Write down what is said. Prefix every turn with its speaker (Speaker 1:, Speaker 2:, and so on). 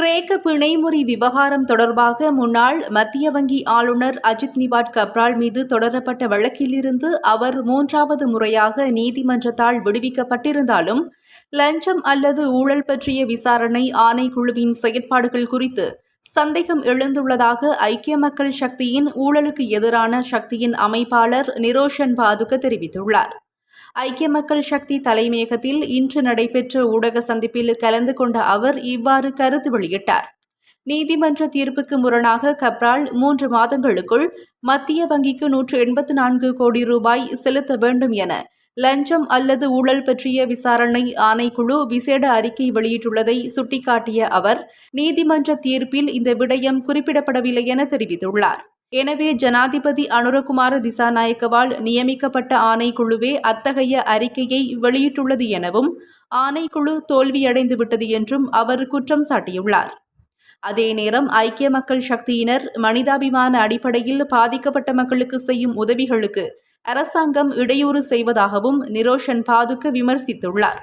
Speaker 1: கிரேக்க பிணைமுறை விவகாரம் தொடர்பாக முன்னாள் மத்திய வங்கி ஆளுநர் அஜித் நிவாட் கப்ரால் மீது தொடரப்பட்ட வழக்கிலிருந்து அவர் மூன்றாவது முறையாக நீதிமன்றத்தால் விடுவிக்கப்பட்டிருந்தாலும் லஞ்சம் அல்லது ஊழல் பற்றிய விசாரணை ஆணைக்குழுவின் செயற்பாடுகள் குறித்து சந்தேகம் எழுந்துள்ளதாக ஐக்கிய மக்கள் சக்தியின் ஊழலுக்கு எதிரான சக்தியின் அமைப்பாளர் நிரோஷன் பாதுக தெரிவித்துள்ளார். ஐக்கிய மக்கள் சக்தி தலைமையகத்தில் இன்று நடைபெற்ற ஊடக சந்திப்பில் கலந்து கொண்ட அவர் இவ்வாறு கருத்து வெளியிட்டார். நீதிமன்ற தீர்ப்புக்கு முரணாக கப்ரால் மூன்று மாதங்களுக்குள் மத்திய வங்கிக்கு நூற்று எண்பத்து நான்கு கோடி ரூபாய் செலுத்த வேண்டும் என லஞ்சம் அல்லது ஊழல் பற்றிய விசாரணை ஆணைக்குழு விசேட அறிக்கை வெளியிட்டுள்ளதை சுட்டிக்காட்டிய அவர் நீதிமன்ற தீர்ப்பில் இந்த விடயம் குறிப்பிடப்படவில்லை என தெரிவித்துள்ளார். எனவே ஜனாதிபதி அனுரகுமார திசாநாயக்கவால் நியமிக்கப்பட்ட ஆணைக்குழுவே அத்தகைய அறிக்கையை வெளியிட்டுள்ளது எனவும் ஆணைக்குழு தோல்வியடைந்து விட்டது என்றும் அவர் குற்றம் சாட்டியுள்ளார். அதே நேரம் ஐக்கிய மக்கள் சக்தியினர் மனிதாபிமான அடிப்படையில் பாதிக்கப்பட்ட மக்களுக்கு செய்யும் உதவிகளுக்கு அரசாங்கம் இடையூறு செய்வதாகவும் நிரோஷன் பாதுக்க விமர்சித்துள்ளார்.